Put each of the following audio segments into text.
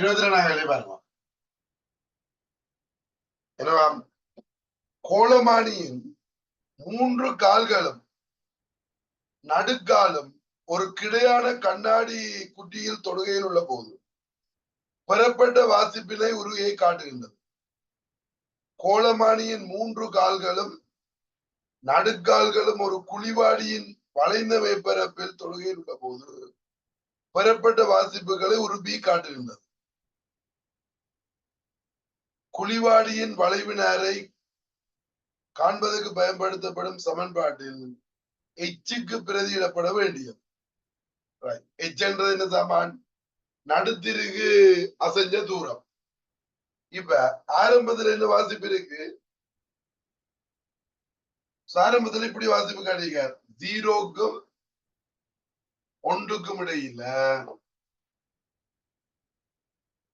இருபத்தி ரெண்டாம் வேலை பாருங்க. என்னவா? கோலமானியின் மூன்று கால்களும் நடுக்காலும் ஒரு கிடையான கண்ணாடி குட்டியில் தொடுகையில் உள்ள போது பெறப்பட்ட வாசிப்பினை உருவையை காட்டுகின்றது. கோலமானியின் மூன்று கால்களும் நடுக்கால்களும் ஒரு குழிவாடியின் வளைந்த மேற்பரப்பில் தொடுகையில் உள்ள போது பெறப்பட்ட வாசிப்புகளை உருபி காட்டுகின்றது. குழிவாடியின் வளைவினரை காண்பதற்கு பயன்படுத்தப்படும் சமன்பாட்டில் எச்சுக்கு பிரதியிடப்பட வேண்டியது. எச் என்றது என்ன சமான்? நடுத்திருக்கு அசைஞ்ச தூரம். இப்ப ஆரம்பத்துல என்ன வாசிப்பு இருக்கு? ஆரம்பத்துல இப்படி வாசிப்பு காட்டியிருக்கார். ஜீரோக்கும் ஒன்றுக்கும் இடையில.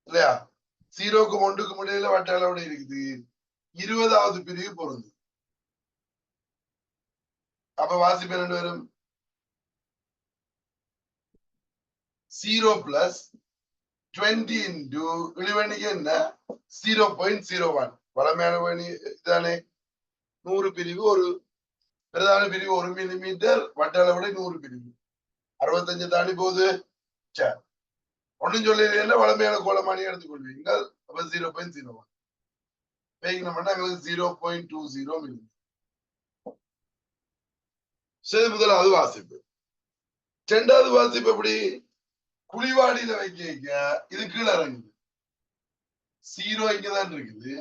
இல்லையா? ஜீரோக்கும் ஒன்றுக்கும் இடையில வட்ட அளவுட இருக்குது? இருபதாவது பிரிவு பொருந்தும். அப்ப வாசிப்பு என்ன வரும் ஜீரோ பிளஸ் டுவெண்ட்டி இன்டு இழிவணிக்கு என்ன? ஜீரோ பாயிண்ட் ஜீரோ ஒன் வளமையான வணி இதானே? நூறு பிரிவு ஒரு பிரதான பிரிவு ஒரு மில்லிமீட்டர் வட்ட அளவுடைய நூறு பிரிவு. அறுபத்தஞ்சு தாண்டி போகுது. சரி. ஒன்னும் சொல்லல வளமையான கோலமானி எடுத்துக்கொள்வீங்கள் அப்ப ஜீரோ பாயிண்ட் ஜீரோ ஒன் பேங்கினோம்னா எங்களுக்கு zero point two zero millimetre சரி முதலாவது வாசிப்பு. ரெண்டாவது வாசிப்பு எப்படி? குழிவாடியில வைக்க வைக்க இது கீழே இறங்குது. ஜீரோ இங்கதான் இருக்குது.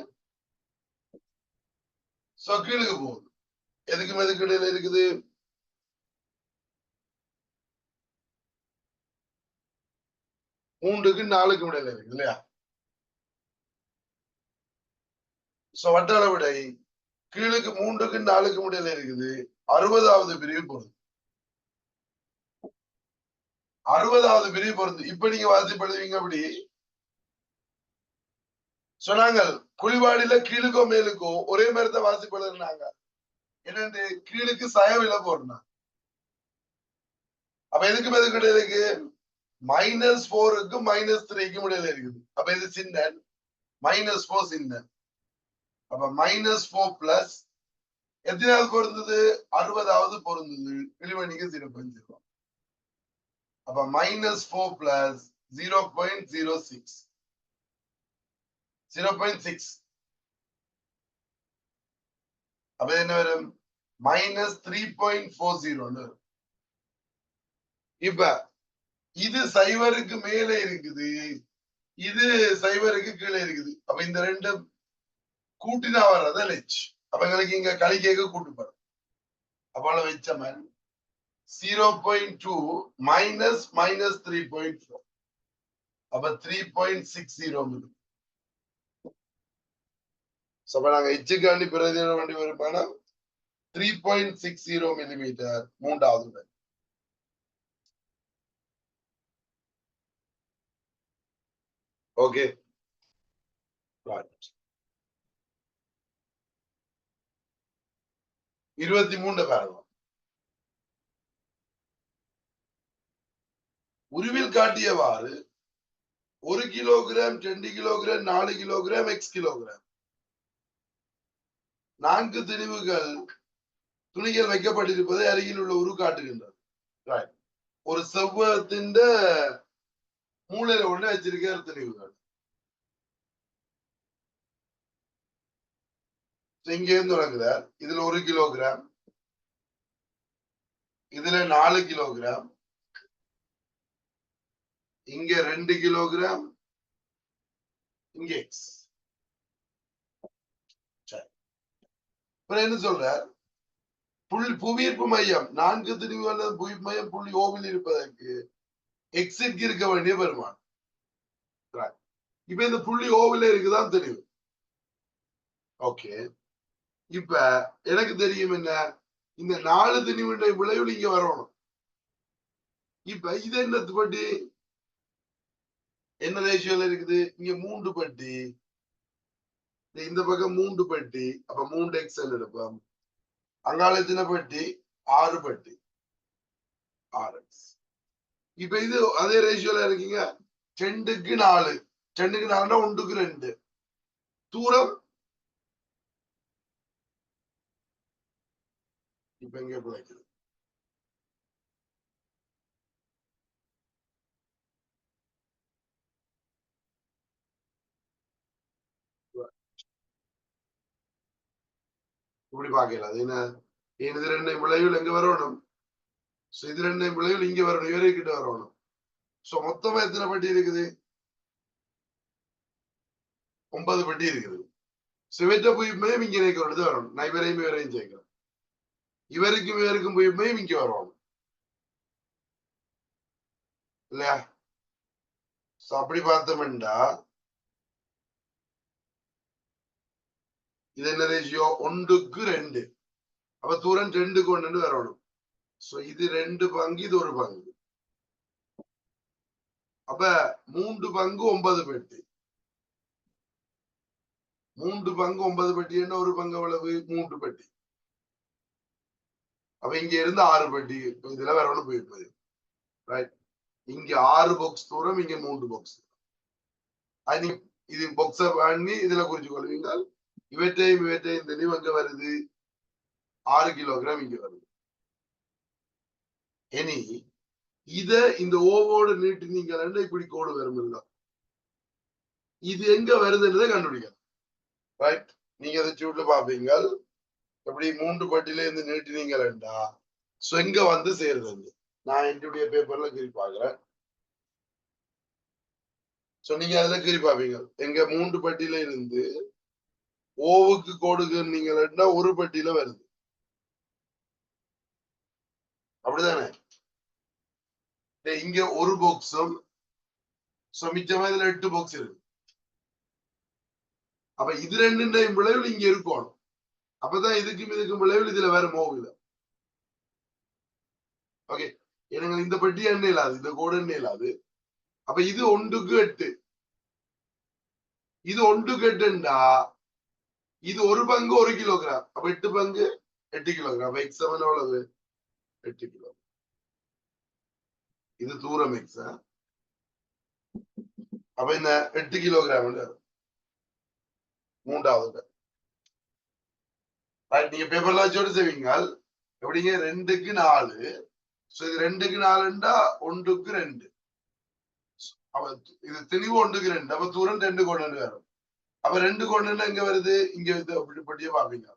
சோ கீழுக்கு போகுது. எதுக்கும் எதுக்கு இடையில இருக்குது? மூன்றுக்கு நாளுக்கு விடையில இருக்கு இல்லையா? சோ வட்டார விடை கீழுக்கு மூன்றுக்கு நாளுக்கு இடையில இருக்குது. அறுபதாவது பிரிவு பொருள் அறுபதாவது பிரிவு பொருந்து இப்ப நீங்க வாசிப்படுவீங்க அப்படி. சொன்னாங்க குளிவாடியில கீழுக்கோ மேலுக்கோ ஒரே மாதிரி தான் வாசிப்படுறாங்க என்னண்டு கீழுக்கு சயவில போடுறாங்க அப்ப எதுக்கு எதுக்கு இடையில இருக்கு? மைனஸ் போருக்கும் மைனஸ் த்ரீக்கும் இடையில இருக்குது. அப்ப இது சின்ன மைனஸ் போர் சின்ன அப்ப மைனஸ் போர் பிளஸ் எத்தனாவது பொருந்தது? அறுபதாவது பொருந்தது. இழிவணிக்கு ஜீரோ பாயிண்ட் ஜீரோ அப்ப minus four plus zero point zero six zero point six அப்ப என்ன வரும்? மைனஸ் த்ரீ பாயிண்ட் ஃபோர் ஜீரோன்னு வரும். இப்ப இது சைவருக்கு மேலே இருக்குது. இது சைவருக்கு கீழே இருக்குது. அப்ப இந்த ரெண்டு கூட்டினா வர்றத லெச் அப்ப எங்களுக்கு இங்க கூட்டு போற அப்ப வச்ச மாதிரி zero point two minus minus three point four அப்ப த்ரீ பாயிண்ட் சிக்ஸ் ஜீரோ அப்ப நாங்க எச்சுக்காண்டி பிரதியிட வேண்டி வருமானம்? Three point six zero millimetre மூன்றாவது Okay. இருபத்தி மூன்று பாருங்க உருவில் காட்டியவாறு ஒரு கிலோகிராம் ரெண்டு கிலோகிராம் நாலு கிலோகிராம் எக்ஸ் கிலோகிராம். நான்கு திணிவுகள் துணிகள் வைக்கப்பட்டிருப்பதை அருகில் உள்ள உரு காட்டுகின்றது ஒரு செவ்வகத்தின் மூலையில ஒண்ணு வச்சிருக்கிற திணிவுகள் So, தொடங்குறார். இதுல ஒரு கிலோகிராம். இதுல நாலு கிலோகிராம். இங்க ரெண்டு கிலோகிராம். இங்க அப்புறம் என்ன சொல்றார்? புள்ளி புவியீர்ப்பு மையம். நான்கு திரிவுகள் புவி மையம் புள்ளி ஓவில் இருப்பதற்கு எக்ஸிற்கு இருக்க வேண்டிய பெருமான் இப்ப இந்த புள்ளி ஓவில இருக்குதான் தெரியும். ஓகே இப்ப எனக்கு தெரியும் என்ன? இந்த நாலு திணிவுடைய விளைவுல இங்க வரணும். இப்ப இது என்ன பட்டி? என்ன ரேஷியோல இருக்குது? இங்க மூன்று பட்டி. இந்த பக்கம் மூன்று பட்டி. அப்ப மூன்று எக்ஸல் எடுப்போம். அங்கால எத்தனை பட்டி? ஆறு பட்டி. ஆறு எக்ஸ் இப்ப இது அதே ரேஷியோல இருக்கீங்க. ரெண்டுக்கு நாலு. ரெண்டுக்கு நாலுனா ஒன்றுக்கு ரெண்டு. தூரம். இப்ப எங்க பிழைக்குது. இப்படி பாக்கல அது என்ன? ஏன் இது ரெண்டு விளைவில் எங்க வரணும்? So இது ரெண்டு பிள்ளைகள் இங்க வரணும் இவரே கிட்ட வரணும். சோ மொத்தமா எத்தனை பட்டி இருக்குது? ஒன்பது பட்டி இருக்குது. சிவட்ட புயுமையும் இங்க நினைக்கிறது வரணும். நான் இவரையும் இவரையும் சேர்க்கிறேன். இவருக்கும் இவருக்கும் புயுமையும் இங்க வரணும். இல்லையா? So அப்படி பார்த்தோம்டா இது என்ன ரேஷியோ ஒன்றுக்கு ரெண்டு. அப்ப தூரம் ரெண்டுக்கு ஒன்று வரணும். சோ இது ரெண்டு பங்கு இது ஒரு பங்கு. அப்ப மூன்று பங்கு ஒன்பது பெட்டி. மூன்று பங்கு ஒன்பது பெட்டி என்ன ஒரு பங்கு எவ்வளவு மூன்று பெட்டி. அப்ப இங்க இருந்து ஆறு பெட்டி. இதுல வேற ஒண்ணு போயிருப்பது. ரைட் இங்க ஆறு பாக்ஸ் தூரம் இங்க மூன்று பாக்ஸ் அது இது பாக்ஸ பண்ணி இதுல குறிச்சு கொள்வீங்க இவற்றையும் இவற்றையும் தெளிவு அங்க வருது. ஆறு கிலோகிராம் இங்க வருது. இனி இத இந்த ஓவோடு நீட்டினீங்கன்னா இப்படி கோடு வரும் இது எங்க வருதுன்றதை கண்டுபிடிக்கலாம் ரைட் நீங்க அதை சூட்ல பாப்பீங்க எப்படி மூன்று பட்டியில இருந்து நீட்டினீங்களா சோ எங்க வந்து சேருது நான் என்னுடைய பேப்பர்ல கிரி பாக்குறேன் சோ நீங்க அதுல கிரி பாப்பீங்க எங்க மூன்று பட்டியில இருந்து ஓவுக்கு கோடுக்குன்னீங்கன்னா ஒரு பட்டியில வருது. அப்படிதானே? இங்க ஒரு பாக்ஸும் மிச்சமா இதுல எட்டு பாக்ஸ் இருக்கு. அப்ப இது ரெண்டு விளைவில் இங்க இருக்கணும். அப்பதான் இதுக்கும் இதுக்கும் விளைவில் இதுல வேற மோகல ஓகே எனக்கு இந்த பெட்டி எண்ணெய் இல்லாது இந்த கோடு எண்ணெய் இல்லாது. அப்ப இது ஒன்றுக்கு எட்டு. இது ஒன்றுக்கு எட்டுண்டா? இது ஒரு பங்கு ஒரு கிலோகிராம் அப்ப எட்டு பங்கு எட்டு கிலோகிராம் அப்ப எக்ஸ் செவன் எவ்வளவு? எட்டு கிலோ இது தூரம் எக்ஸ் அப்ப இந்த எட்டு கிலோகிராம் மூன்றாவது நீங்க பேப்பர்ல வச்சோடு செய்வீங்க. எப்படிங்க? ரெண்டுக்கு நாலு. இது ரெண்டுக்கு நாலுண்டா? ஒன்றுக்கு ரெண்டு. அப்ப இது திணிவு ஒன்றுக்கு ரெண்டு. அப்ப தூரம் ரெண்டு கொண்டு வரும். அப்ப ரெண்டு கொண்டு எங்க வருது? இங்க இது அப்படி பட்டியே பாப்பீங்க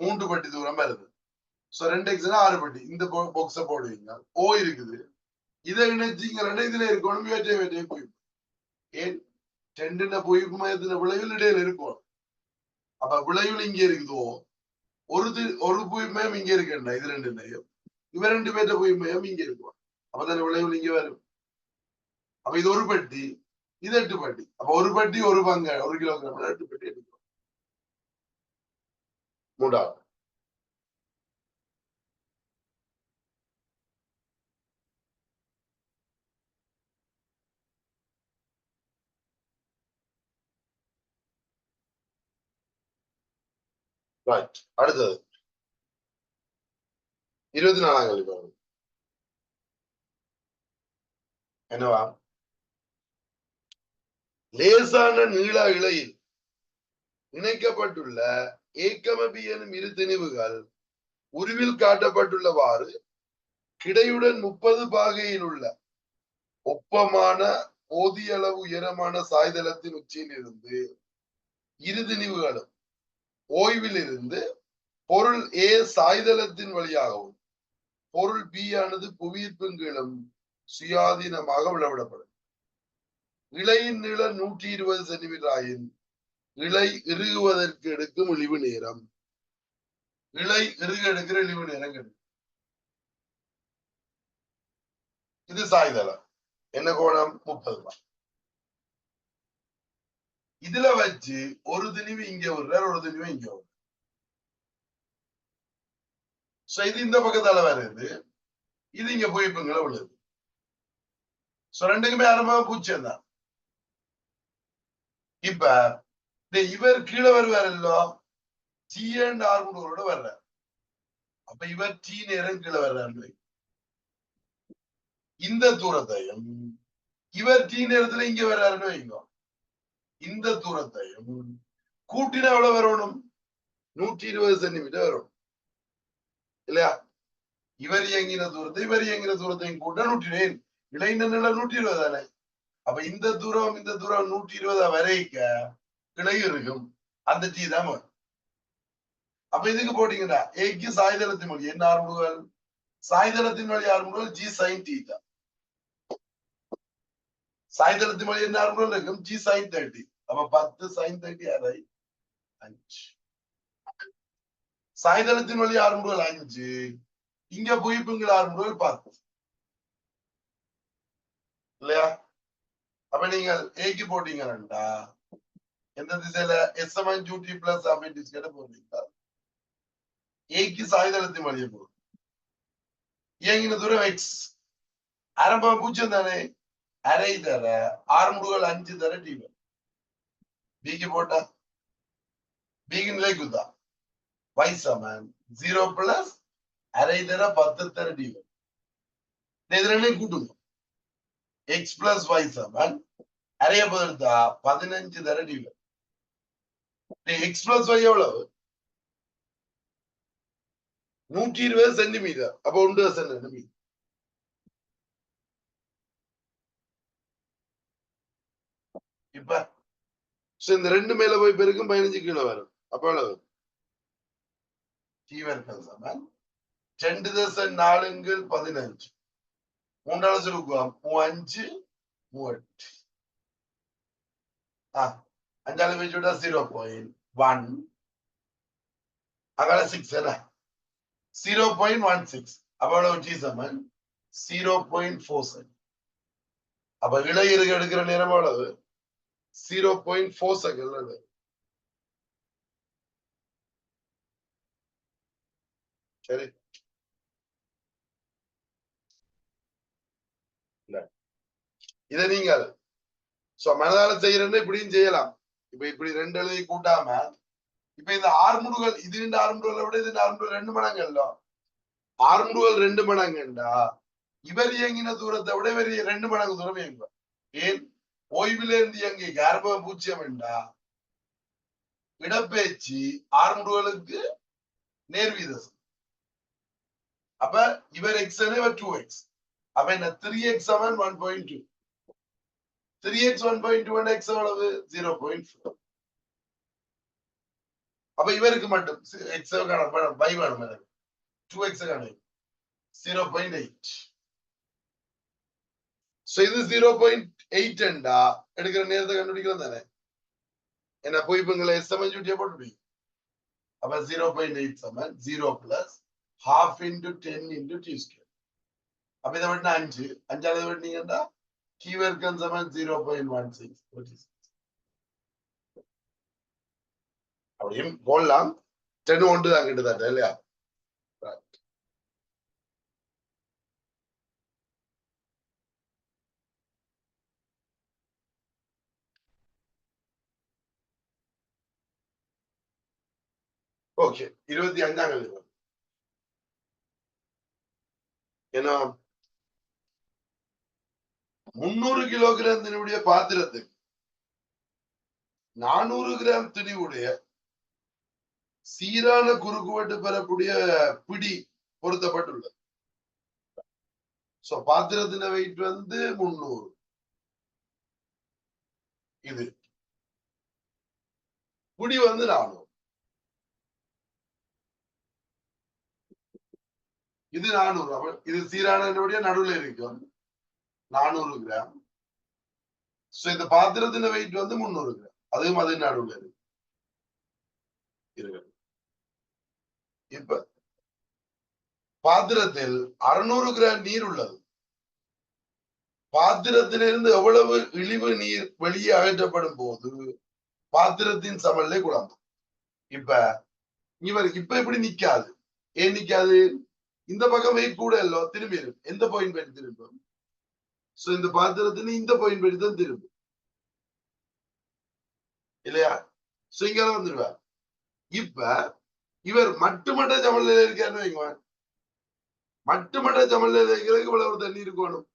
மூன்று பட்டி தூரம் வருது. சோ ரெண்டு எக்ஸ்னா ஆறு பட்டி. இந்த பாக்ஸ போடுவீங்க. ஓ இருக்குது. இதை இணைச்சிங்கன்னா இதுல இருக்கணும். வேட்டை வேட்டையை போய் ஏன்? ரெண்டுன பொய்ப்பு விளைவில் இடையில இருக்கும்? அப்ப விளைவில் இங்க இருக்குதோ ஒரு தி- ஒரு பொய்மயம் இங்க இருக்கேன்டா இது ரெண்டு நயம் இவ ரெண்டு பேர்ட்ட பொய்மயம் இங்க இருக்கும். அப்பதான விளைவில் இங்க வரும். அப்ப இது ஒரு பெட்டி. இது எட்டு பெட்டி. அப்ப ஒரு பெட்டி ஒரு பங்க ஒரு கிலோகிராம். எட்டு பெட்டி எடுக்கும் மூன்றாவது. ரைட் அடுத்தது. இருபத்தி நாலாம் கேள்வி பாருங்க என்னவா? லேசான நீள இழையில் இணைக்கப்பட்டுள்ள ஏக்கமபி எனும் இரு திணிவுகள் உருவில் காட்டப்பட்டுள்ளவாறு கிடையுடன் முப்பது பாகையில் உள்ள ஒப்பமான போதிய அளவு உயரமான சாய்தளத்தின் உச்சியில் இருந்து இரு திணிவுகளும் ஓய்வில் இருந்து பொருள் ஏ சாய்தளத்தின் வழியாகவும் பொருள் பி ஆனது புவியீர்ப்பின் கீழும் சுயாதீனமாக விளவிடப்படும். இலையின் நீளம் நூற்றி இருபது சென்டிமீட்டர் ஆயின் இலை இறுகுவதற்கு எடுக்கும் இழிவு நேரம். இலை இறுக எடுக்கிற இழிவு நேரம் கிடைக்கும் இது சாய்தளம். என்ன கோணம்? முப்பது ரூபாய் இதுல வச்சு ஒரு திணிவு இங்க விடுறார் ஒரு திணிவு இங்க விடுறார் சோ இது இந்த பக்கத்தால வருது இது. இங்க புயப்புங்களை உள்ளது. சோ ரெண்டுக்குமே ஆரம்பமா பூச்சியம் தான். இப்ப இந்த இவர் கீழே வருவாரல்லோ டி அண்ட் ஆர்முடோட வர்றார். அப்ப இவர் டி நேரம் கீழே வர்றாரு இந்த தூரத்தையும் இவர் டி நேரத்துல இங்க வர்றாருன்னு வைங்க இந்த தூரத்தையும் கூட்டினா எவ்வளவு வரணும்? நூற்றி இருபது சென்டிமீட்டர் வரும் இல்லையா? இவர் இயங்கின தூரத்தை இவர் இயங்கின தூரத்தையும் கூட்ட நூற்றி இருபது இளைஞ நூற்றி இருபது தானே? அப்ப இந்த தூரம் இந்த தூரம் நூற்றி இருபதா வரைக்க கிளை இருக்கும். அந்த டி தான் வரும். அப்ப இதுக்கு போட்டீங்கன்னா ஏக்கு சாய்தளத்தின் மொழி என்ன ஆரம்புகள் சாய்தளத்தின் வழி ஆரம்புகள் ஜி சைன் தீட்டா மணி வழி என்ன ஆறு இருக்கும் ஜி சைன் தேர்ட்டி அப்ப பத்து சைன் தேர்ட்டி அரை அஞ்சு. சாயந்தரத்தின் வழி ஆரம்புகள் அஞ்சு. இங்க புயிப்புங்கள் ஆரம்புகள் பத்து இல்லையா? அப்ப நீங்கள் ஏக்கு போட்டீங்கன்னா எந்த திசையில? S M two T plus அப்படின்னு கேட்ட போடுறீங்களா ஏக்கு சாய்தளத்தின் வழியை போகும் ஏங்கின தூரம் எக்ஸ் ஆரம்பம் பூஜ்ஜியம் தானே? அரை தர ஆறு முடுகள் அஞ்சு தர டிவன் பிக்கு போட்டா? பிக்கு நிலை குத்தா? Y சமன் ஜீரோ பிளஸ் அரை தர பத்து தர டிவன் இது ரெண்டையும் கூட்டுங்க. எக்ஸ் பிளஸ் ஒய் சமன் அரைய பதிர்த்தா பதினஞ்சு தர டிவன் எக்ஸ் பிளஸ் ஒய் எவ்வளவு? நூற்றி இருபது சென்டிமீட்டர் அப்போ ஒன்று சென்டிமீட்டர் இப்ப சோ இந்த ரெண்டு மேல போய் பெருக்கும் பதினஞ்சு கீழே வரும். அப்ப எவ்வளவு? தீவர்கள் சமன் ரெண்டு தசம் நாலுங்கள் பதினஞ்சு. மூன்றாவது சுருக்குவோம் அஞ்சு மூவெட்டு. ஆ அஞ்சாவது பேச்சு விட்டா ஜீரோ பாயிண்ட் ஒன் அங்கால சிக்ஸ் என்ன? ஜீரோ பாயிண்ட் ஒன் சிக்ஸ் அப்ப எவ்வளவு ஜி சமன்? ஜீரோ பாயிண்ட் ஃபோர் செவன் அப்ப இளையருக்கு எடுக்கிற நேரம் எவ்வளவு? ஜீரோ பாயிண்ட் ஃபோர் செகண்ட் சரி. இதை நீங்க சோ மனதால செய்யறேன்னு இப்படியும் செய்யலாம். இப்ப இப்படி ரெண்டு எழுதி கூட்டாம இப்ப இந்த ஆர்முடுகள் இது ரெண்டு ஆர்முடுகளை விட இது ஆர்முடுகள் ரெண்டு மடங்கு இல்ல. ஆறுமுடுகள் ரெண்டு மடங்குண்டா? இவர் இயங்கின தூரத்தை விட இவர் ரெண்டு மடங்கு தூரம் இயங்குவார். ஏன்? ஓய்வில இருந்து இயங்கிய கர்ப்ப பூச்சியம் என்றா? இடப்பெயர்ச்சி ஆறுமுடுகளுக்கு நேர்வீதம் அப்ப இவர் எக்ஸ் இவர் டூ எக்ஸ் அப்ப என்ன? Three X seven one point two three X one point two X எவ்வளவு? ஜீரோ பாயிண்ட் ஃபோர் அப்ப இவருக்கு மட்டும் எக்ஸ் பை வேணும் எனக்கு. டூ எக்ஸ் காணும் ஜீரோ பாயிண்ட் எயிட் ஸோ இது ஜீரோ பாயிண்ட் எயிட் என்றா எடுக்கிற நேரத்தை கண்டுபிடிக்கலாம் தானே. என்ன போய் இப்ப எங்களை எஸ் எம்என் ஜூட்டியா போட்டு அப்ப zero point eight seven zero plus half into ten into T square அப்ப இதை விட்டு அஞ்சு. அஞ்சாவது விட்டீங்கன்னா கீவர்க்கன் சமன் ஜீரோ பாயிண்ட் ஒன் சிக்ஸ் அப்படியும் போடலாம். டென் ஒன்று தான் கிட்டத்தட்ட இல்லையா? ஓகே இருபத்தி அஞ்சாம் கல்வி ஏன்னா முன்னூறு கிலோகிராம் திணிவுடைய பாத்திரத்துக்கு நானூறு கிராம் திணிவுடைய சீரான குறுக்குவெட்டு பெறக்கூடிய பிடி பொருத்தப்பட்டுள்ளது சோ பாத்திரத்தின வெயிட் வந்து முன்னூறு இது பிடி வந்து நானூறு இது நானூறு. அப்ப இது சீரானபடியா நடுவுல இருக்கும் நானூறு கிராம். சோ இந்த பாத்திரத்தின் வெயிட் வந்து முந்நூறு கிராம். அதுவும் அது நடுவுல இருக்கு. இப்ப பாத்திரத்தில் அறுநூறு கிராம் நீர் உள்ளது. பாத்திரத்திலிருந்து எவ்வளவு இழிவு நீர் வெளியே அகற்றப்படும் போது பாத்திரத்தின் சமநிலை குழம்பும். இப்ப இவர் இப்ப இப்படி நிக்காது? ஏன் நிக்காது? இந்த பக்கம் வெயிட் கூட இல்லோ திரும்பி எந்த பாயிண்ட் படி திரும்பும் சோ இந்த பாத்திரத்துல இந்த பாயிண்ட் படி தான் திரும்பும் இல்லையா? சோ இங்க வந்துருவார். இப்ப இவர் மட்டுமட்ட ஜமல்ல இருக்காருன்னு வைங்க. மட்டுமட்ட ஜமல்ல இருக்கிறதுக்கு இவ்வளவு ஒரு தண்ணி இருக்கணும்.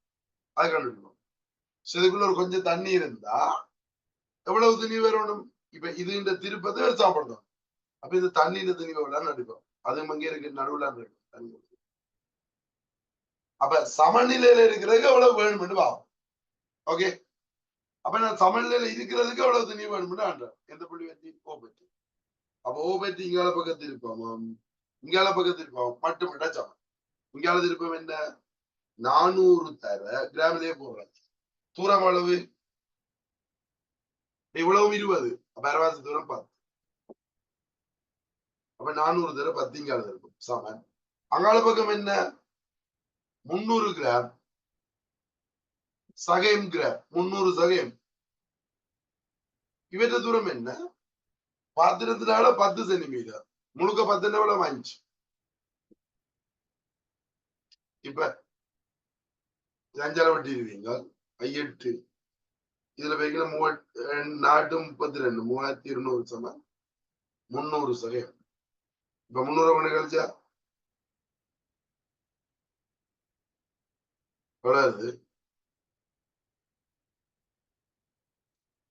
அது கண்டுபிடிக்கணும். சோ இதுக்குள்ள ஒரு கொஞ்சம் தண்ணி இருந்தா எவ்வளவு துணி வரணும்? இப்ப இது இந்த திருப்பத்தை சாப்பிடணும். அப்ப இது தண்ணியில துணி எவ்வளவு நடிப்போம் அது அங்கே இருக்கு நடுவுல இருக்கு. தண்ணி. அப்ப சமநிலையில இருக்கிறதுக்கு எவ்வளவு வேணும்னு பாவம். ஓகே அப்ப நான் சமநிலையில இருக்கிறதுக்கு எவ்வளவு துணி வேணும்னு ஆண்டேன் எந்த புள்ளி வச்சு ஓ பற்றி அப்ப ஓ பற்றி இங்கால பக்கத்து இருப்போம் இங்கால பக்கத்து இருப்போம் மட்டும் மட்டும் சமம் இங்கால திருப்பம் என்ன? நானூறு தர. கிராமிலேயே போடுறாங்க தூரம் அளவு இவ்வளவு இருபது. அப்ப அரவாசி தூரம் பத்து. அப்ப நானூறு தர பத்து இங்கால இருக்கும் சமன் அங்கால பக்கம் என்ன? முன்னூறு கிராம். சகயம் கிராம். முன்னூறு சகயம் இவற்ற தூரம் என்ன? பாத்திரத்தினால பத்து சென்டிமீட்டர். முழுக்க பத்து எவ்வளவு அஞ்சு இப்ப இது அஞ்சால வட்டிடுவீங்க ஐயெட்டு. இதுல வைக்கிற மூவ நாட்டு முப்பத்தி ரெண்டு மூவாயிரத்தி இருநூறு சம முன்னூறு சகையம் இப்ப முன்னூறு மணி கழிச்சா? எவ்வளவு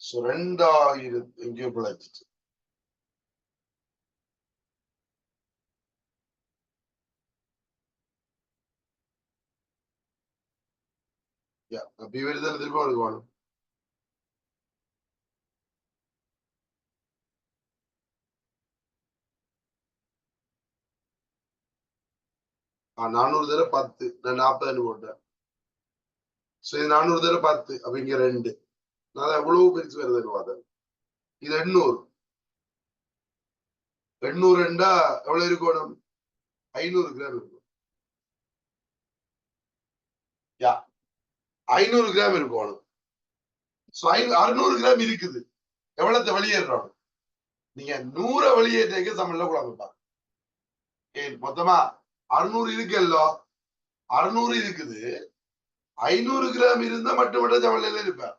So, ரெண்டாயிரத்தி எங்கேயோ பிழைச்சிச்சு. Yeah, அப்ப இவருதான் திரும்ப அவனுக்கு நானூறு தடவை பத்து நான் சரி இது நானூறு தடவை பத்து அப்ப இங்க ரெண்டு. நான் எவ்வளவு பெருசு வருது பார்த்தேன். இது எண்ணூறு. எண்ணூறு ரெண்டா எவ்வளவு இருக்கணும் ஐநூறு கிராம் இருக்கும் யா ஐநூறு கிராம் இருக்கணும் அறுநூறு கிராம் இருக்குது. எவ்வளவு வெளியேறணும் நீங்க நூற வெளியேற்றக்கு சமல்ல குழம்புப்பா ஏன் மொத்தமா அறுநூறு இருக்குல்லோ? அறுநூறு இருக்குது. ஐநூறு கிராம் இருந்தா மட்டும் விட சமநிலையில இருப்பேன்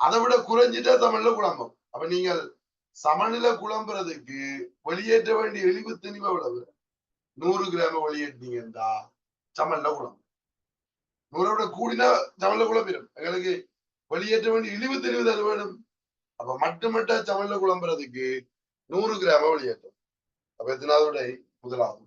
அதை விட குறைஞ்சிட்டா சமநிலை குழம்பும். அப்ப நீங்கள் சமநிலை குழம்புறதுக்கு வெளியேற்ற வேண்டிய இழிவு திணிவு எவ்வளவு நூறு கிராம் வெளியேற்றினீங்கடா சமல்ல குழம்பு. நூறை விட கூடினா சமல்ல குழம்பிடும் எங்களுக்கு வெளியேற்ற வேண்டிய இழிவு திணிவு தானே வேணும். அப்ப மட்டு மட்டா சமல்ல குழம்புறதுக்கு நூறு கிராம வெளியேற்றும். அப்ப எத்தனாவது முதலாவது.